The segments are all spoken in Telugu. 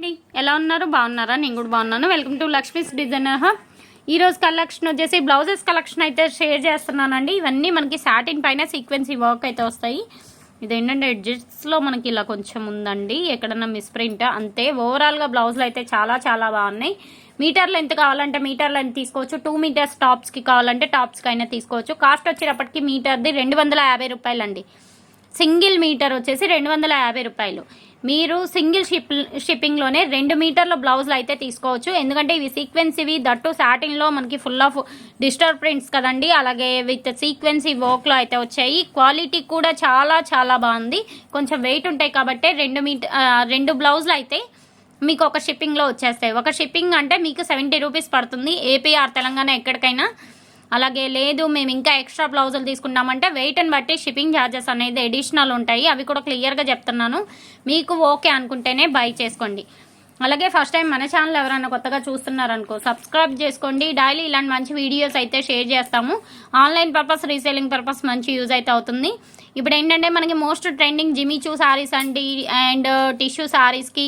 అండి. ఎలా ఉన్నారు? బాగున్నారా? నేను కూడా బాగున్నాను. Welcome to Lakshmi's designer hub ఈరోజు కలెక్షన్ వచ్చేసి బ్లౌజెస్ కలెక్షన్ అయితే షేర్ చేస్తున్నానండి. ఇవన్నీ మనకి సాటిన్ పైన సీక్వెన్సీ వర్క్ అయితే వస్తాయి. ఇదేంటంటే ఎడ్జెట్స్లో మనకి ఇలా కొంచెం ఉందండి. ఎక్కడన్నా మిస్ప్రింట్ అంతే. ఓవరాల్గా బ్లౌజులు అయితే చాలా చాలా బాగున్నాయి. మీటర్ లెంత్ కావాలంటే మీటర్ లెంత్ తీసుకోవచ్చు. టూ మీటర్స్ టాప్స్కి కావాలంటే టాప్స్కి అయినా తీసుకోవచ్చు. కాస్ట్ వచ్చేటప్పటికి మీటర్ది రెండు వందల యాభై రూపాయలు అండి సింగిల్ మీటర్ వచ్చేసి రెండు వందల యాభై రూపాయలు. మీరు సింగిల్ షిప్ షిప్పింగ్లోనే రెండు మీటర్ల బ్లౌజులు అయితే తీసుకోవచ్చు. ఎందుకంటే ఇవి సీక్వెన్స్ ఇవి దట్టు సాటిన్లో మనకి ఫుల్ ఆఫ్ డిస్టర్బ్ ప్రింట్స్ కదండి. అలాగే విత్ సీక్వెన్సీ వర్క్లో అయితే వచ్చాయి. క్వాలిటీ కూడా చాలా చాలా బాగుంది. కొంచెం వెయిట్ ఉంటాయి కాబట్టి రెండు మీటర్ రెండు బ్లౌజులు అయితే మీకు ఒక షిప్పింగ్లో వచ్చేస్తాయి. ఒక షిప్పింగ్ అంటే మీకు సెవెంటీ రూపీస్ పడుతుంది. ఏపీఆర్ తెలంగాణ ఎక్కడికైనా. అలాగే లేదు మేము ఇంకా ఎక్స్ట్రా బ్లౌజులు తీసుకుంటామంటే వెయిట్ని బట్టి షిప్పింగ్ ఛార్జెస్ అనేది అడిషనల్ ఉంటాయి. అవి కూడా క్లియర్గా చెప్తున్నాను. మీకు ఓకే అనుకుంటేనే బై చేసుకోండి. అలాగే ఫస్ట్ టైం మన ఛానల్ ఎవరైనా కొత్తగా చూస్తున్నారనుకో సబ్స్క్రైబ్ చేసుకోండి. డైలీ ఇలాంటి మంచి వీడియోస్ అయితే షేర్ చేస్తాము. ఆన్లైన్ పర్పస్ రీసేలింగ్ పర్పస్ మంచి యూజ్ అయితే అవుతుంది. ఇప్పుడు ఏంటంటే మనకి మోస్ట్ ట్రెండింగ్ జిమిచూ శారీస్ అండి అండ్ టిష్యూ శారీస్కి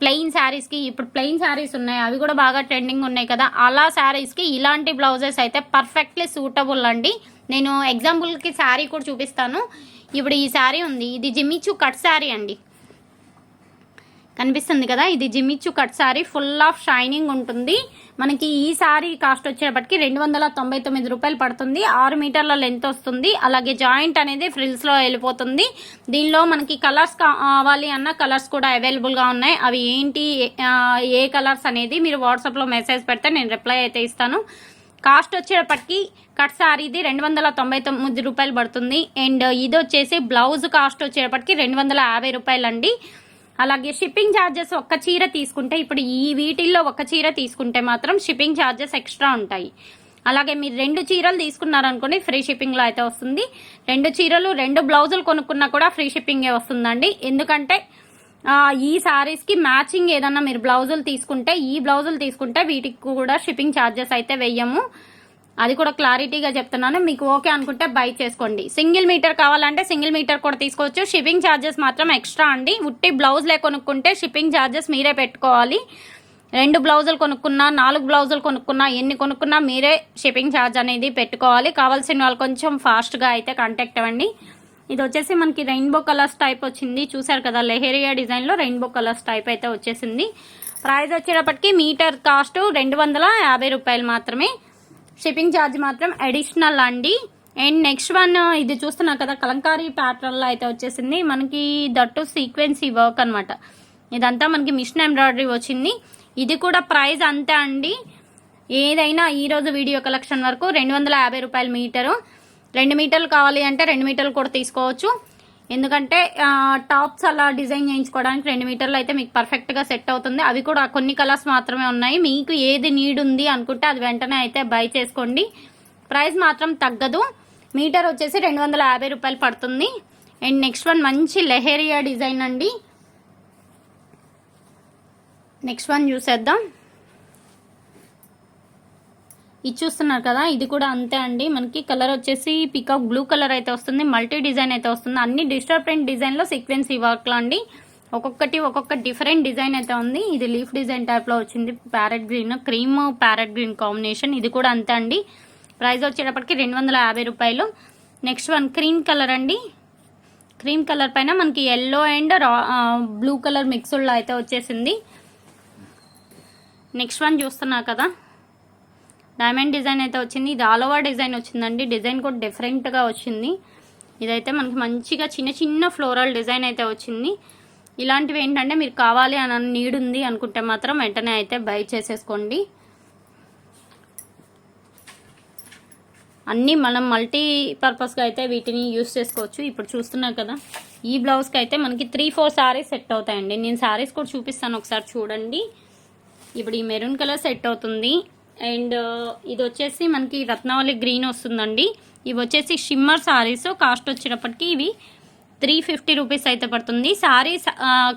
ప్లెయిన్ శారీస్కి ఇప్పుడు ప్లెయిన్ శారీస్ ఉన్నాయి అవి కూడా బాగా ట్రెండింగ్ ఉన్నాయి కదా. అలా శారీస్కి ఇలాంటి బ్లౌజెస్ అయితే పర్ఫెక్ట్లీ సూటబుల్ అండి. నేను ఎగ్జాంపుల్కి శారీ కూడా చూపిస్తాను. ఇప్పుడు ఈ శారీ ఉంది ఇది జిమ్మిచ్చు కట్ శారీ అండి. కనిపిస్తుంది కదా ఇది జిమ్మిచ్చు cut sari full of shining ఉంటుంది. మనకి ఈ సారీ కాస్ట్ వచ్చేటప్పటికి రెండు వందల తొంభై తొమ్మిది రూపాయలు పడుతుంది. ఆరు మీటర్ల లెంత్ వస్తుంది. అలాగే జాయింట్ అనేది ఫ్రిల్స్లో వెళ్ళిపోతుంది. దీనిలో మనకి కలర్స్ కావాలి అన్న కలర్స్ కూడా అవైలబుల్గా ఉన్నాయి. అవి ఏంటి ఏ కలర్స్ అనేది మీరు వాట్సాప్లో మెసేజ్ పెడితే నేను రిప్లై అయితే ఇస్తాను. కాస్ట్ వచ్చేటప్పటికి కట్ శారీది రెండు వందల తొంభై తొమ్మిది రూపాయలు పడుతుంది. అండ్ ఇది వచ్చేసి బ్లౌజ్ కాస్ట్ వచ్చేటప్పటికి రెండు వందల యాభై రూపాయలు అండి అలాగే షిప్పింగ్ ఛార్జెస్ ఒక్క చీర తీసుకుంటే ఇప్పుడు ఈ వీటిల్లో ఒక చీర తీసుకుంటే మాత్రం షిప్పింగ్ ఛార్జెస్ ఎక్స్ట్రా ఉంటాయి. అలాగే మీరు రెండు చీరలు తీసుకున్నారనుకోండి ఫ్రీ షిప్పింగ్లో అయితే వస్తుంది. రెండు చీరలు రెండు బ్లౌజులు కొనుక్కున్నా కూడా ఫ్రీ షిప్పింగే వస్తుందండి. ఎందుకంటే ఈ శారీస్కి మ్యాచింగ్ ఏదన్నా మీరు బ్లౌజులు తీసుకుంటే ఈ బ్లౌజులు తీసుకుంటే వీటికి కూడా షిప్పింగ్ ఛార్జెస్ అయితే వెయ్యము అది కూడా క్లారిటీగా చెప్తున్నాను. మీకు ఓకే అనుకుంటే బై చేసుకోండి. సింగిల్ మీటర్ కావాలంటే సింగిల్ మీటర్ కూడా తీసుకోవచ్చు. షిప్పింగ్ ఛార్జెస్ మాత్రం ఎక్స్ట్రా అండి. ఉట్టి బ్లౌజ్లే కొనుక్కుంటే షిప్పింగ్ ఛార్జెస్ మీరే పెట్టుకోవాలి. రెండు బ్లౌజులు కొనుక్కున్నా నాలుగు బ్లౌజులు కొనుక్కున్నా ఎన్ని కొనుక్కున్నా మీరే షిప్పింగ్ ఛార్జ్ అనేది పెట్టుకోవాలి. కావాల్సిన వాళ్ళు కొంచెం ఫాస్ట్గా అయితే కాంటాక్ట్ అవ్వండి. ఇది వచ్చేసి మనకి రెయిన్బో కలర్స్ టైప్ వచ్చింది. చూసారు కదా లెహేరియా డిజైన్లో రెయిన్బో కలర్స్ టైప్ అయితే వచ్చేసింది. ప్రైస్ వచ్చేటప్పటికి మీటర్ కాస్ట్ రెండు వందల యాభై రూపాయలు మాత్రమే. షిప్పింగ్ ఛార్జ్ మాత్రం అడిషనల్ అండి. అండ్ నెక్స్ట్ వన్ ఇది చూస్తున్నారు కదా కలంకారీ ప్యాటర్న్లో అయితే వచ్చేసింది. మనకి దట్టు సీక్వెన్సీ వర్క్ అనమాట ఇదంతా మనకి మిషన్ ఎంబ్రాయిడరీ వచ్చింది. ఇది కూడా ప్రైస్ అంతే అండి. ఏదైనా ఈరోజు వీడియో కలెక్షన్ వరకు రెండు వందల యాభై రూపాయల మీటరు. రెండు మీటర్లు కావాలి అంటే రెండు మీటర్లు కూడా తీసుకోవచ్చు. ఎందుకంటే టాప్స్ అలా డిజైన్ చేయించుకోవడానికి రెండు మీటర్లు అయితే మీకు పర్ఫెక్ట్గా సెట్ అవుతుంది. అవి కూడా కొన్ని కలర్స్ మాత్రమే ఉన్నాయి. మీకు ఏది నీడ్ ఉంది అనుకుంటే అది వెంటనే అయితే బై చేసుకోండి. ప్రైస్ మాత్రం తగ్గదు. మీటర్ వచ్చేసి రెండు వందల యాభై రూపాయలు పడుతుంది. అండ్ నెక్స్ట్ వన్ మంచి లెహేరియా డిజైన్ అండి. నెక్స్ట్ వన్ చూసేద్దాం. ఇది చూస్తున్నారు కదా ఇది కూడా అంతే అండి. మనకి కలర్ వచ్చేసి పికాక్ బ్లూ కలర్ అయితే వస్తుంది మల్టీ డిజైన్ అయితే వస్తుంది. అన్ని డిజిటల్ ప్రింట్ డిజైన్లో సీక్వెన్స్ ఇవ్వట్లా అండి. ఒక్కొక్కటి ఒక్కొక్క డిఫరెంట్ డిజైన్ అయితే ఉంది. ఇది లీఫ్ డిజైన్ టైప్లో వచ్చింది parrot green cream parrot green combination. ఇది కూడా అంతే అండి. ప్రైస్ వచ్చేటప్పటికి రెండు వందల యాభై రూపాయలు. నెక్స్ట్ వన్ క్రీమ్ కలర్ అండి. క్రీమ్ కలర్ పైన మనకి ఎల్లో అండ్ బ్లూ కలర్ మిక్స్డ్లో అయితే వచ్చేసింది. నెక్స్ట్ వన్ చూస్తున్నా కదా. డైమండ్ డిజైన్ అయితే వచ్చింది. ఇది ఆల్ ఓవర్ డిజైన్ వచ్చిందండి. డిజైన్ కూడా డిఫరెంట్గా వచ్చింది. ఇదైతే మనకి మంచిగా చిన్న చిన్న ఫ్లోరల్ డిజైన్ అయితే వచ్చింది. ఇలాంటివి ఏంటంటే మీరు కావాలి అని నీడ్ ఉంది అనుకుంటే మాత్రం వెంటనే అయితే బై చేసేసుకోండి. అన్నీ మనం మల్టీ పర్పస్గా అయితే వీటిని యూస్ చేసుకోవచ్చు. ఇప్పుడు చూస్తున్నారు కదా ఈ బ్లౌజ్కి అయితే మనకి త్రీ ఫోర్ సారీస్ సెట్ అవుతాయండి. నేను సారీస్ కూడా చూపిస్తాను ఒకసారి చూడండి. ఇప్పుడు ఈ మెరూన్ కలర్ సెట్ అవుతుంది. అండ్ ఇది వచ్చేసి మనకి రత్నావళి గ్రీన్ వస్తుందండి. ఇవి వచ్చేసి షిమ్మర్ సారీస్ కాస్ట్ వచ్చినప్పటికీ ఇవి త్రీ ఫిఫ్టీ రూపీస్ అయితే పడుతుంది. Sari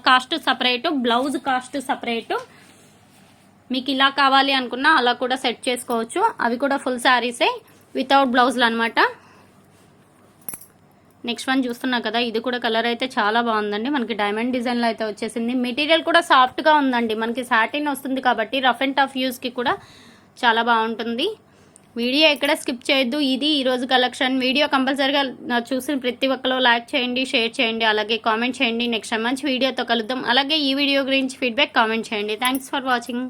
cost separate blouse cost separate మీకు ఇలా కావాలి అనుకున్నా అలా కూడా సెట్ చేసుకోవచ్చు. అవి కూడా ఫుల్ శారీసే వితౌట్ బ్లౌజ్లు అనమాట నెక్స్ట్ వన్ చూస్తున్నా కదా ఇది కూడా కలర్ అయితే చాలా బాగుందండి. మనకి డైమండ్ డిజైన్లో అయితే వచ్చేసింది. మెటీరియల్ కూడా సాఫ్ట్గా ఉందండి. మనకి సాటిన్ వస్తుంది కాబట్టి రఫ్ అండ్ టఫ్ యూస్కి కూడా చాలా బాగుంటుంది. వీడియో ఎక్కడ స్కిప్ చేయొద్దు. ఇది ఈరోజు కలెక్షన్. వీడియో కంపల్సరీగా చూసిన ప్రతి ఒక్కరు లైక్ చేయండి షేర్ చేయండి అలాగే కామెంట్ చేయండి. నెక్స్ట్ మంచి వీడియోతో కలుద్దాం. అలాగే ఈ వీడియో గురించి ఫీడ్బ్యాక్ కామెంట్ చేయండి. Thanks for watching.